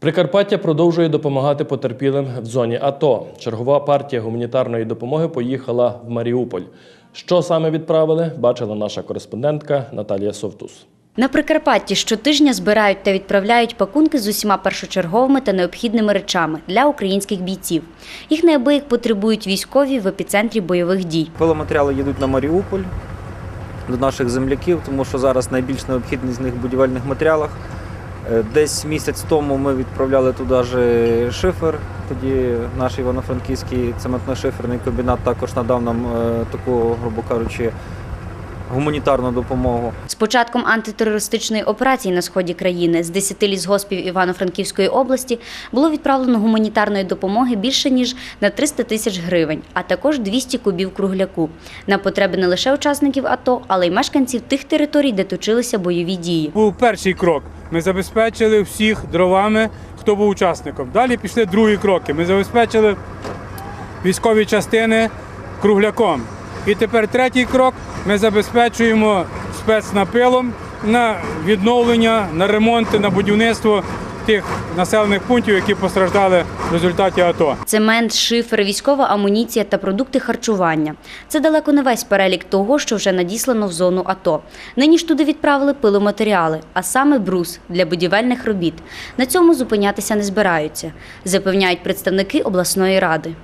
Прикарпаття продовжує допомагати потерпілим в зоні АТО. Чергова партія гуманітарної допомоги поїхала в Маріуполь. Що саме відправили, бачила наша кореспондентка Наталія Совтус. На Прикарпатті щотижня збирають та відправляють пакунки з усіма першочерговими та необхідними речами для українських бійців. Їх неабияк потребують військові в епіцентрі бойових дій. Пиломатеріали їдуть на Маріуполь до наших земляків, тому що зараз найбільш необхідність з них в будівельних матеріалах. Е, Десь місяць тому ми відправляли туди ж шифер. Тоді наш івано-франківський цементно-шиферний комбінат також надав нам е, таку, грубо кажучи, гуманітарну допомогу. З початком антитерористичної операції на сході країни з 10 лісгоспів Івано-Франківської області було відправлено гуманітарної допомоги більше ніж на 300 тисяч гривень, а також 200 кубів кругляку на потреби не лише учасників АТО, але й мешканців тих територій, де точилися бойові дії. був перший крок. Ми забезпечили всіх дровами, хто був учасником. Далі пішли другі кроки. Ми забезпечили військові частини кругляком. І тепер третій крок ми забезпечуємо спецнапилом на відновлення, на ремонти, на будівництво тих населених пунктів, які постраждали в результаті АТО. Цемент, шифер, військова амуніція та продукти харчування. Це далеко не весь перелік того, що вже надіслано в зону АТО. Нині ж туди відправили пиломатеріали, а саме брус для будівельних робіт. На цьому зупинятися не збираються, запевняють представники обласної ради.